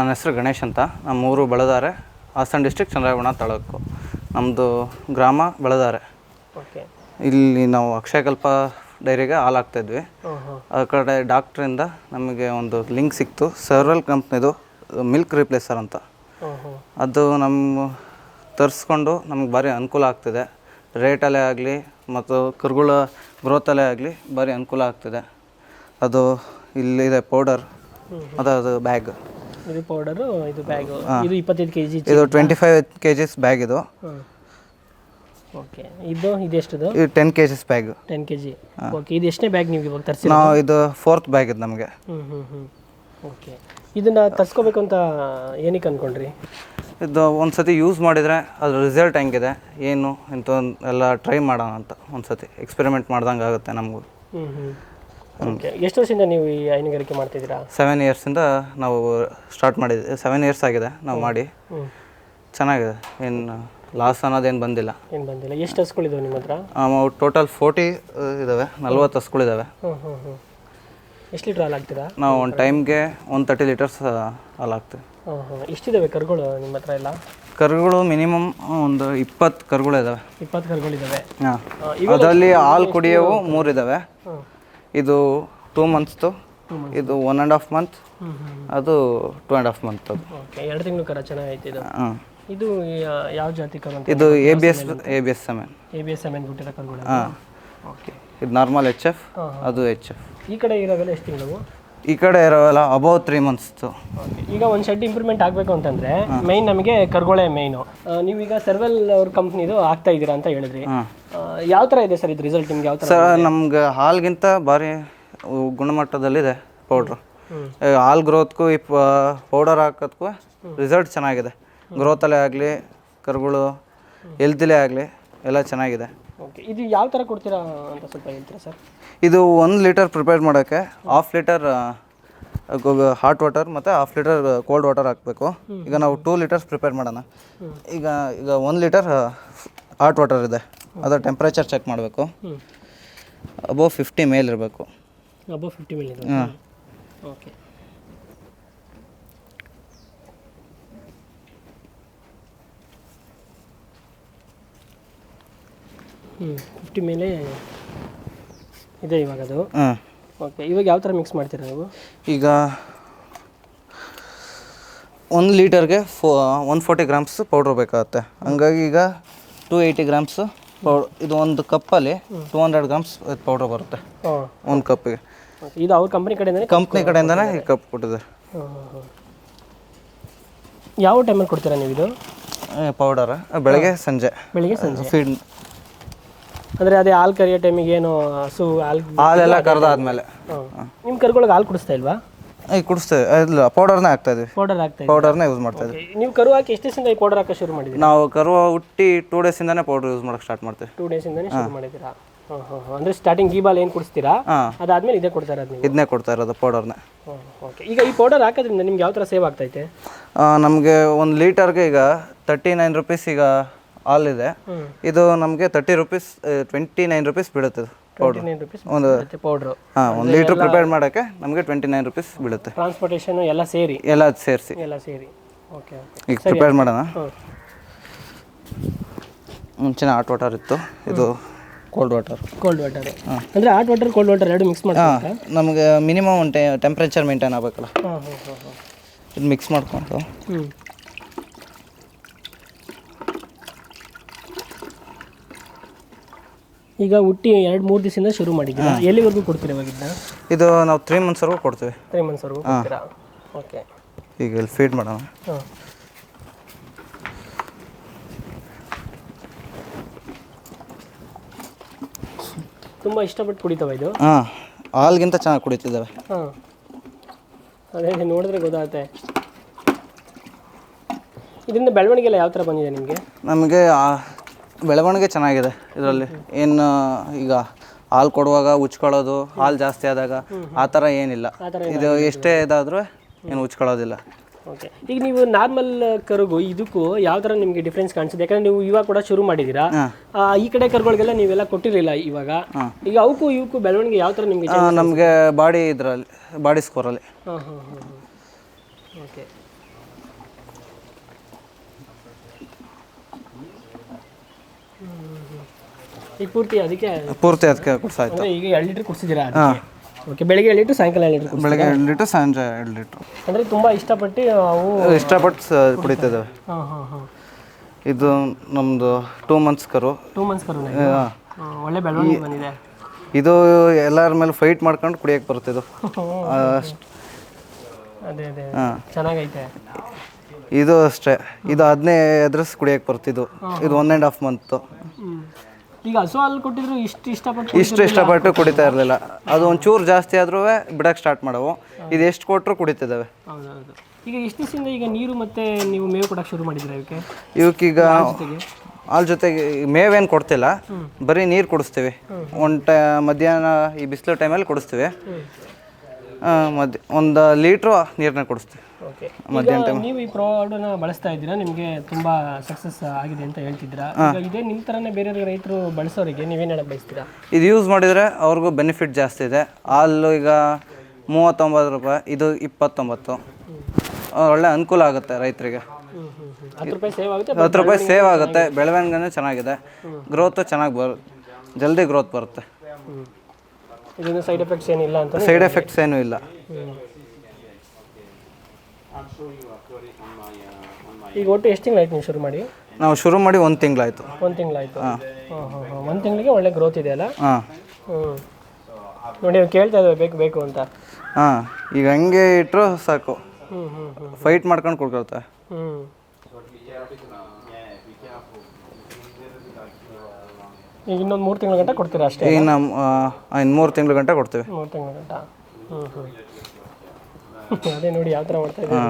ನನ್ನ ಹೆಸರು ಗಣೇಶ್ ಅಂತ. ನಮ್ಮ ಊರು ಬೆಳದಾರೆ. ಹಾಸನ ಡಿಸ್ಟ್ರಿಕ್ಟ್ ಚಂದ್ರಗುಣ ತಾಲೂಕು. ನಮ್ಮದು ಗ್ರಾಮ ಬೆಳೆದಾರೆ. ಓಕೆ. ಇಲ್ಲಿ ನಾವು ಅಕ್ಷಯಕಲ್ಪ ಡೈರಿಗೆ ಹಾಲು ಹಾಕ್ತಾಯಿದ್ವಿ ಆ ಕಡೆ ಡಾಕ್ಟ್ರಿಂದ ನಮಗೆ ಒಂದು ಲಿಂಕ್ ಸಿಕ್ತು. ಸರ್ವಲ್ ಕಂಪ್ನಿದು ಮಿಲ್ಕ್ ರಿಪ್ಲೇಸರ್ ಅಂತ. ಅದು ನಮ್ಮ ತರಿಸ್ಕೊಂಡು ನಮ್ಗೆ ಭಾರಿ ಅನುಕೂಲ ಆಗ್ತಿದೆ. ರೇಟಲ್ಲೇ ಆಗಲಿ ಮತ್ತು ಕರುಗಳ ಗ್ರೋತಲ್ಲೇ ಆಗಲಿ ಭಾರಿ ಅನುಕೂಲ ಆಗ್ತಿದೆ. ಅದು ಇಲ್ಲಿದೆ ಪೌಡರ್ ಅದು ಅದು ಬ್ಯಾಗ್ ಇದು ಪೌಡರು ಇದು ಬ್ಯಾಗು ಇದು ಇಪ್ಪತ್ತೈದು ಕೆ ಜಿ ಇದು twenty five K Gs bag ಇದು ಓಕೆ ಇದು ಇದೆಷ್ಟದು ಇದು ten K Gs bag ten K G okay ಇದು ಎಷ್ಟನೇ ಬ್ಯಾಗ್ ನೀವು ಇವಾಗ ತರಿಸಿ ನಾವು ಇದು ಫೋರ್ತ್ ಬ್ಯಾಗ್ ಇದು ನಮಗೆ. ಹ್ಞೂ ಹ್ಞೂ ಹ್ಞೂ ಓಕೆ ಇದನ್ನು ತರಿಸ್ಕೋಬೇಕು ಅಂತ ಏನಕ್ಕೆ ಅಂದ್ಕೊಂಡ್ರಿ ಇದು ಒಂದು ಸತಿ ಯೂಸ್ ಮಾಡಿದರೆ ಅದ್ರ ರಿಸಲ್ಟ್ ಹೆಂಗಿದೆ ಏನು ಇಂಥ ಎಲ್ಲ ಟ್ರೈ ಮಾಡೋಣ ಅಂತ ಒಂದು ಸತಿ ಎಕ್ಸ್ಪೆರಿಮೆಂಟ್ ಮಾಡ್ದಂಗೆ ಆಗುತ್ತೆ ನಮಗೂ. ಹ್ಞೂ ಹ್ಞೂ ಓಕೆ ಎಷ್ಟು ವರ್ಷದಿಂದ ನೀವು ಈ ಹೈನುಗಾರಿಕೆ ಮಾಡ್ತಿದ್ದೀರಾ? ಸೆವೆನ್ ಇಯರ್ಸಿಂದ ನಾವು ಸ್ಟಾರ್ಟ್ ಮಾಡಿದ್ವಿ ಸೆವೆನ್ ಇಯರ್ಸ್ ಆಗಿದೆ ನಾವು ಮಾಡಿ. ಚೆನ್ನಾಗಿದೆ. ಏನು ಲಾಸ್ ಅನ್ನೋದೇನು ಬಂದಿಲ್ಲ. ಏನು ಬಂದಿಲ್ಲ. ಎಷ್ಟು ಹಸ್ಗಳಿದಾವೆ ನಿಮ್ಮ ಹತ್ರ? ಟೋಟಲ್ ಫೋರ್ಟಿ ಇದ್ದಾವೆ ನಲ್ವತ್ತು ಹಸ್ಗಳಿದ್ದಾವೆ ಹ್ಞೂ ಹ್ಞೂ ಹ್ಞೂ ಎಷ್ಟು ಲೀಟರ್ ಹಾಲು ಹಾಕ್ತೀರಾ? ನಾವು ಒಂದು ಟೈಮ್ಗೆ ಒಂದು ತರ್ಟಿ ಲೀಟರ್ಸ್ ಹಾಲು ಹಾಕ್ತೀವಿ. ಹಾಂ ಹಾಂ ಎಷ್ಟಿದ್ದಾವೆ ಕರುಗಳು ನಿಮ್ಮ ಹತ್ರ ಎಲ್ಲ? ಕರುಗಳು ಮಿನಿಮಮ್ ಒಂದು ಇಪ್ಪತ್ತು ಕರುಗಳು ಇದ್ದಾವೆ ಇಪ್ಪತ್ತು ಕರುಗಳಿದ್ದಾವೆ ಹಾಂ. ಅದರಲ್ಲಿ ಹಾಲು ಕುಡಿಯೋವು ಮೂರಿದ್ದಾವೆ ಹಾಂ ಇದು ಟೂ ಮಂತ್ಸ್ದು ಇದು ಒನ್ ಆ್ಯಂಡ್ ಹಾಫ್ ಮಂತ್ ಅದು ಟೂ ಆ್ಯಂಡ್ ಹಾಫ್ ಮಂತ್ ಅದು. ಓಕೆ ಎರಡು ತಿಂಗಳು ಕರ ಚೆನ್ನಾಗೈತೆ ಇದು. ಹಾಂ. ಇದು ಯಾ- ಯಾವ ಜಾತಿ ಕರು ಅಂತ ಇದು A B S A B S seven A B S M N ಬಿಟ್ಟಿರೋ ಕರುಗಳು. ಹಾಂ. ಓಕೆ ಇದು ನಾರ್ಮಲ್ ಎಚ್ ಎಫ್ ಅದು ಎಚ್ ಎಫ್ ಈ ಕಡೆ ಇರೋವೆಲ್ಲ ಎಷ್ಟು ತಿಂಗಳು ಈ ಕಡೆ ಇರೋಲ್ಲ ಅಬೌವ್ ತ್ರೀ ಮಂತ್ಸ್ದು ಈಗ ಒಂದು ಶೆಡ್ ಇಂಪ್ರೂವ್ಮೆಂಟ್ ಆಗಬೇಕು ಅಂತಂದ್ರೆ ಮೈನ್ ನಮಗೆ ಕರ್ಗೋಳೆ ಮೈನು ನೀವೀಗ ಸರ್ವೆಲ್ ಅವ್ರ ಕಂಪ್ನಿದು ಆಗ್ತಾ ಇದ್ದೀರಾ ಅಂತ ಹೇಳಿದ್ರಿ. ಯಾವ ಥರ ಇದೆ ಸರ್ ಇದು ರಿಸಲ್ಟ್ ನಿಮ್ಗೆ? ಯಾವ ಥರ ಸರ್ ನಮ್ಗೆ ಹಾಲ್ಗಿಂತ ಭಾರಿ ಗುಣಮಟ್ಟದಲ್ಲಿದೆ ಪೌಡ್ರು. ಹಾಲ್ ಗ್ರೋತ್ಗೂ ಈ ಪೌಡರ್ ಹಾಕೋದಕ್ಕೂ ರಿಸಲ್ಟ್ ಚೆನ್ನಾಗಿದೆ. ಗ್ರೋತಲ್ಲೇ ಆಗಲಿ ಕರುಗಳು ಹೆಲ್ತಿಲೇ ಆಗಲಿ ಎಲ್ಲ ಚೆನ್ನಾಗಿದೆ. ಓಕೆ ಇದು ಯಾವ ಥರ ಕೊಡ್ತೀರಾ ಅಂತ ಸ್ವಲ್ಪ ಹೇಳ್ತೀರಾ ಸರ್? ಇದು ಒಂದು ಲೀಟರ್ ಪ್ರಿಪೇರ್ ಮಾಡೋಕ್ಕೆ ಹಾಫ್ ಲೀಟರ್ ಹಾಟ್ ವಾಟರ್ ಮತ್ತು ಹಾಫ್ ಲೀಟರ್ ಕೋಲ್ಡ್ ವಾಟರ್ ಹಾಕಬೇಕು. ಈಗ ನಾವು ಟೂ ಲೀಟರ್ಸ್ ಪ್ರಿಪೇರ್ ಮಾಡೋಣ. ಈಗ ಈಗ ಒಂದು ಲೀಟರ್ ಹಾಟ್ ವಾಟರ್ ಇದೆ. ಅದರ ಟೆಂಪ್ರೇಚರ್ ಚೆಕ್ ಮಾಡಬೇಕು. ಅಬೋವ್ ಫಿಫ್ಟಿ ಮೇಲ್ ಇರಬೇಕು. ಅಬೋ ಫಿಫ್ಟಿ ಮೇಲ್ ಹಾಂ ಓಕೆ ಹ್ಞೂ ಫಿಫ್ಟಿ ಮೇಲೆ ಇದೆ ಇವಾಗ ಅದು. ಹಾಂ. ಓಕೆ ಇವಾಗ ಯಾವ ಥರ ಮಿಕ್ಸ್ ಮಾಡ್ತೀರಾ ನೀವು? ಈಗ ಒಂದು ಲೀಟರ್ಗೆ four one forty grams powder ಬೇಕಾಗುತ್ತೆ. ಹಂಗಾಗಿ ಈಗ ಟೂ ಏಯ್ಟಿ ಗ್ರಾಮ್ಸ್ ಪೌಡ್ ಇದು ಒಂದು ಕಪ್ಪಲ್ಲಿ ಟೂ ಹಂಡ್ರೆಡ್ ಗ್ರಾಮ್ಸ್ ಪೌಡ್ರ್ ಬರುತ್ತೆ. ಒಂದು ಕಪ್ಪಿಗೆ. ಇದು ಅವ್ರ ಕಂಪ್ನಿ ಕಡೆಯಿಂದನೇ ಕಂಪ್ನಿ ಕಡೆಯಿಂದನೇ ಈ ಕಪ್ ಕೊಟ್ಟಿದ್ದಾರೆ ಯಾವ ಟೈಮಲ್ಲಿ ಕೊಡ್ತೀರಾ ನೀವು ಇದು? ಪೌಡರ್ ಬೆಳಗ್ಗೆ ಸಂಜೆ. ಬೆಳಗ್ಗೆ ಸಂಜೆ. ಫೀಡ್ ಅಂದರೆ ಅದೇ ಹಾಲು ಕರಿಯೋ ಟೈಮಿಗೆ ಏನು ಹಸು ಹಾಲು ಹಾಲೆಲ್ಲ ಕರೆದಾದ್ಮೇಲೆ. ನಿಮ್ ನಿಮ್ಮ ಕರುಗಳಿಗೆ ಹಾಲು ಕುಡಿಸ್ತಾ ಇಲ್ವಾ? ಈಗ ಕುಡಿಸ್ತೇವೆ. ಇಲ್ಲ ಪೌಡರ್ನೇ ಹಾಕ್ತಾ ಇದೀವಿ. ಪೌಡರ್ ಹಾಕ್ತಾ ಪೌಡರ್ನೇ ಯೂಸ್ ಮಾಡ್ತಾ ಇದ್ವಿ. ನೀವು ಕರು ಹಾಕಿ ಎಷ್ಟು ದಿವಸದಿಂದ ಈ ಪೌಡರ್ ಹಾಕೋ ಶುರು ಮಾಡಿದ್ದೀರಾ ನಾವು ಕರು ಹುಟ್ಟಿ ಟೂ ಡೇಸಿಂದನೇ ಪೌಡರ್ ಯೂಸ್ ಮಾಡಕ್ಕೆ ಸ್ಟಾರ್ಟ್ ಮಾಡ್ತೀವಿ. ಟೂ ಡೇಸಿಂದನೇ ಶುರು ಮಾಡಿದ್ದೀರಾ ಹಾಂ ಹಾಂ ಹಾಂ. ಅಂದರೆ ಸ್ಟಾರ್ಟಿಂಗ್ ಗೀಬಾಲ್ ಏನು ಕುಡಿಸ್ತೀರಾ? ಹಾಂ. ಅದಾದ್ಮೇಲೆ ಇದೇ ಕೊಡ್ತಾ ಇರೋದು ನೀವು? ಇದನ್ನೇ ಕೊಡ್ತಾ ಇರೋದು ಪೌಡರ್ನೇ ಓಕೆ ಈಗ ಈ ಪೌಡರ್ ಹಾಕೋದ್ರಿಂದ ನಿಮ್ಗೆ ಯಾವ ಥರ ಸೇವ್ ಆಗ್ತೈತೆ ನಮಗೆ ಒಂದು ಲೀಟರ್ಗೆ ಈಗ ತರ್ಟಿ ನೈನ್ ರುಪೀಸ್ ಈಗ ಹಾಲಿದೆ ಇದೆ. ಇದು ನಮಗೆ thirty rupees twenty nine rupees ಬೀಳುತ್ತೆ ಪೌಡರ್ ಒಂದು ಪೌಡ್ರು ಹಾಂ ಒಂದು ಲೀಟ್ರ್ ಪ್ರಿಪೇರ್ ಮಾಡೋಕ್ಕೆ ನಮಗೆ ಟ್ವೆಂಟಿ ನೈನ್ ರುಪೀಸ್ ಬೀಳುತ್ತೆ ಟ್ರಾನ್ಸ್ಪೋರ್ಟೇಷನು ಎಲ್ಲ ಸೇರಿ? ಎಲ್ಲ ಸೇರಿಸಿ. ಎಲ್ಲ ಸೇರಿ. ಓಕೆ ಈಗ ಪ್ರಿಪೇರ್ ಮಾಡೋಣ. ಮುಂಚೆ ಮುಂಚಿನ ಹಾಟ್ ವಾಟರ್ ಇತ್ತು. ಇದು ಕೋಲ್ಡ್ ವಾಟರ್ ಕೋಲ್ಡ್ ವಾಟರ್ ಅಂದರೆ ಹಾಟ್ ವಾಟರ್ ಕೋಲ್ಡ್ ವಾಟರ್ ಎರಡು ಮಿಕ್ಸ್ ಮಾಡಿ ಹಾಂ ನಮಗೆ ಮಿನಿಮಮ್ ಒಂದು ಟೆಂಪ್ರೇಚರ್ ಮೇಂಟೈನ್ ಆಗಬೇಕಲ್ಲ. ಹಾಂ ಹಾಂ ಹಾಂ ಹಾಂ ಇದು ಮಿಕ್ಸ್ ಮಾಡ್ಕೊಂಡು. ಈಗ ಹುಟ್ಟಿ ಎರಡು ಮೂರು ದಿವಸದಿಂದ ಶುರು ಮಾಡಿದ್ದೀರಾ? ಎಲ್ಲಿವರೆಗೂ ಕೊಡ್ತೀರಾ ಇವಾಗ ಇದು ನಾವು ತ್ರೀ ಮಂತ್ಸ್ವರೆಗೂ ಕೊಡ್ತೀವಿ. ತ್ರೀ ಮಂತ್ಸ್ವರೆಗೂ ಕೊಡ್ತೀರಾ? ಓಕೆ ಈಗ ಇಲ್ಲಿ ಫೀಡ್ ಮಾಡೋಣ. ಹಾಂ. ತುಂಬ ಇಷ್ಟಪಟ್ಟು ಕುಡಿತಾವ ಇದು? ಹಾಂ ಹಾಲ್ಗಿಂತ ಚೆನ್ನಾಗಿ ಕುಡಿತಿದ್ದಾವೆ ಹಾಂ. ಅದೇ ನೋಡಿದ್ರೆ ಗೊತ್ತಾಗುತ್ತೆ. ಇದರಿಂದ ಬೆಳವಣಿಗೆ ಎಲ್ಲ ಯಾವ ಥರ ಬಂದಿದೆ ನಿಮಗೆ? ನಮಗೆ ಬೆಳವಣಿಗೆ ಚೆನ್ನಾಗಿದೆ ಇದರಲ್ಲಿ. ಏನು ಈಗ ಹಾಲು ಕೊಡುವಾಗ ಉಚ್ಕೊಳ್ಳೋದು ಹಾಲು ಜಾಸ್ತಿ ಆದಾಗ ಆ ಥರ ಏನಿಲ್ಲ. ಇದು ಎಷ್ಟೇ ಇದಾದರೂ ಏನು ಉಚ್ಕೊಳ್ಳೋದಿಲ್ಲ. ಓಕೆ. ಈಗ ನೀವು ನಾರ್ಮಲ್ ಕರುಗು ಇದಕ್ಕೂ ಯಾವ ಥರ ನಿಮಗೆ ಡಿಫ್ರೆನ್ಸ್ ಕಾಣಿಸುತ್ತೆ ಯಾಕಂದ್ರೆ ನೀವು ಇವಾಗ ಕೂಡ ಶುರು ಮಾಡಿದ್ದೀರಾ. ಈ ಕಡೆ ಕರುಗಳಿಗೆಲ್ಲ ನೀವೆಲ್ಲ ಕೊಟ್ಟಿರಲಿಲ್ಲ ಇವಾಗ. ಈಗ ಅವಕ್ಕೂ ಇವಕ್ಕೂ ಬೆಳವಣಿಗೆ ಯಾವ ಥರ ನಿಮಗೆ ನಮಗೆ ಬಾಡಿ ಇದರಲ್ಲಿ ಬಾಡಿ ಸ್ಕೋರಲ್ಲಿ ಓಕೆ. ಈಗ ಪೂರ್ತಿ ಅದಕ್ಕೆ ಪೂರ್ತಿ ಅದಕ್ಕೆ ಕುಡ್ಸಾಯ್ತು. ಈಗ ಎರಡು ಲೀಟ್ರ್ ಕುಡಿಸಿದ್ದೀರಾ ಓಕೆ ಬೆಳಿಗ್ಗೆ ಎರಡು ಲೀಟ್ರ್ ಸಾಯಂಕಾಲ ಎರಡು ಲೀಟ್ರ್ ಬೆಳಗ್ಗೆ ಎರಡು ಲೀಟ್ರ್ ಸಂಜೆ ಎರಡು ಲೀಟ್ರ್. ಅಂದರೆ ತುಂಬ ಇಷ್ಟಪಟ್ಟು ಅವು ಇಷ್ಟಪಟ್ಟು ಸ- ಕುಡಿತಿದ್ದಾವೆ. ಹಾಂ ಹಾಂ ಹಾಂ. ಇದು ನಮ್ಮದು ಟೂ ಮಂತ್ಸ್ ಕರು. ಟೂ ಮಂತ್ಸ್ ಕರು ಆ, ಒಳ್ಳೆ ಬೆಳವಣಿಗೆ ಬಂದಿದೆ. ಇದು ಎಲ್ಲರ ಮೇಲೆ ಫೈಟ್ ಮಾಡ್ಕೊಂಡು ಕುಡಿಯಕ್ಕೆ ಬರುತ್ತೆ ಅಷ್ಟು. ಅದೇ ಅದೇ. ಹಾಂ. ಚೆನ್ನಾಗೈತೆ. ಇದು ಅಷ್ಟೇ. ಇದು ಅದನ್ನೇ ಅದ್ರಸ್ ಕುಡಿಯಕ್ಕೆ ಬರ್ತಿದ್ದು. ಇದು ಒನ್ ಆ್ಯಂಡ್ ಹಾಫ್ ಮಂತು. ಈಗ ಹಸು ಹಾಲು ಕೊಟ್ಟಿದ್ರು ಇಷ್ಟು ಇಷ್ಟಪಟ್ಟು ಇಷ್ಟು ಇಷ್ಟಪಟ್ಟು ಕುಡಿತಾ ಇರಲಿಲ್ಲ. ಅದು ಒಂಚೂರು ಜಾಸ್ತಿ ಆದ್ರೂ ಬಿಡಕ್ಕೆ ಸ್ಟಾರ್ಟ್ ಮಾಡವು. ಇದು ಎಷ್ಟು ಕೊಟ್ಟರು ಕುಡಿತಿದ್ದಾವೆ. ಹೌದೌದು. ಈಗ ಎಷ್ಟು ದಿವಸದಿಂದ ಈಗ ನೀರು ಮತ್ತೆ ನೀವು ಮೇವು ಕೊಡಕ್ಕೆ ಶುರು ಮಾಡಿದ್ರೆ ಇವಕ್ಕೆ? ಇವಕ್ಕೀಗ ಹಾಲ್ ಜೊತೆಗೆ? ಮೇವೇನು ಕೊಡ್ತಿಲ್ಲ. ಬರೀ ನೀರು ಕುಡಿಸ್ತೀವಿ. ಒಂದು ಟೈ ಮಧ್ಯಾಹ್ನ ಈ ಬಿಸಿಲು ಟೈಮಲ್ಲಿ ಕುಡಿಸ್ತೀವಿ. ಮಧ್ಯ ಒಂದು ಲೀಟ್ರು ನೀರನ್ನ ಕೊಡಿಸ್ತೀವಿ. ಓಕೆ. ಈಗ ನೀವು ಈ ಪ್ರಾಡನ್ನ ಬಳಸ್ತಾ ಇದ್ದೀರಾ ನಿಮಗೆ ತುಂಬಾ ಸಕ್ಸಸ್ ಆಗಿದೆ ಅಂತ ಹೇಳ್ತಿದ್ದೀರಾ. ಈಗ ಇದೇ ನಿಮ್ಮ ಥರನೇ ಬೇರೆ ರೈತರು ಬಳಸೋರಿಗೆ ನೀವೇನು ಹೇಳಕ್ ಬಯಸ್ತೀರಾ? ಇದು ಯೂಸ್ ಮಾಡಿದರೆ ಅವ್ರಿಗೂ ಬೆನಿಫಿಟ್ ಜಾಸ್ತಿ ಇದೆ. ಹಾಲು ಈಗ ಮೂವತ್ತೊಂಬತ್ತು ರೂಪಾಯಿ ಇದು ಇಪ್ಪತ್ತೊಂಬತ್ತು. ಒಳ್ಳೆ ಅನುಕೂಲ ಆಗುತ್ತೆ ರೈತರಿಗೆ. ಹತ್ತು ರೂಪಾಯಿ ಸೇವ್ ಆಗುತ್ತೆ ಹತ್ತು ರೂಪಾಯಿ ಸೇವ್ ಆಗುತ್ತೆ ಬೆಳವಣಿಗೆನೂ ಚೆನ್ನಾಗಿದೆ. ಗ್ರೋತು ಚೆನ್ನಾಗಿ ಬರು ಜಲ್ದಿ ಗ್ರೋತ್ ಬರುತ್ತೆ. ಇದರಿಂದ ಸೈಡ್ ಎಫೆಕ್ಟ್ಸ್ ಏನಿಲ್ಲ ಅಂತ ಸೈಡ್ ಎಫೆಕ್ಟ್ಸ್ ಏನೂ ಇಲ್ಲ. ಈಗ ಒಟ್ಟು ಎಷ್ಟು ತಿಂಗಳಾಯ್ತು ನೀವು ಶುರು ಮಾಡಿ? ನಾವು ಶುರು ಮಾಡಿ ಒಂದು ತಿಂಗಳಾಯಿತು. ಒಂದು ತಿಂಗಳಾಯ್ತು. ಹಾಂ. ಒಂದು ತಿಂಗಳಿಗೆ ಒಳ್ಳೆ ಗ್ರೋತ್ ಇದೆಯಲ್ಲ ಹಾಂ. ಹ್ಞೂ ನೋಡಿ ಅವ್ರು ಕೇಳ್ತಾ ಇದ್ದಾರೆ ಬೇಕು ಬೇಕು ಅಂತ. ಹಾಂ. ಈಗ ಹಂಗೆ ಇಟ್ಟರು ಸಾಕು. ಹ್ಞೂ ಹ್ಞೂ ಹ್ಞೂ ಫೈಟ್ ಮಾಡ್ಕೊಂಡು ಕೊಡ್ಕೊಳ್ತಾ ಹ್ಞೂ ಈಗ ಇನ್ನೊಂದು ಮೂರು ತಿಂಗಳ ಗಂಟ ಕೊಡ್ತೀರಾ ಅಷ್ಟೇ ಇನ್ನು ಇನ್ನು ಮೂರು ತಿಂಗಳ ಗಂಟೆ ಕೊಡ್ತೀವಿ. ಮೂರು ತಿಂಗಳ ಗಂಟ. ಹ್ಞೂ ಹ್ಞೂ ಅದೇ ನೋಡಿ ಯಾವ ಥರ ಮಾಡ್ತಾ ಇದ್ದೀವಿ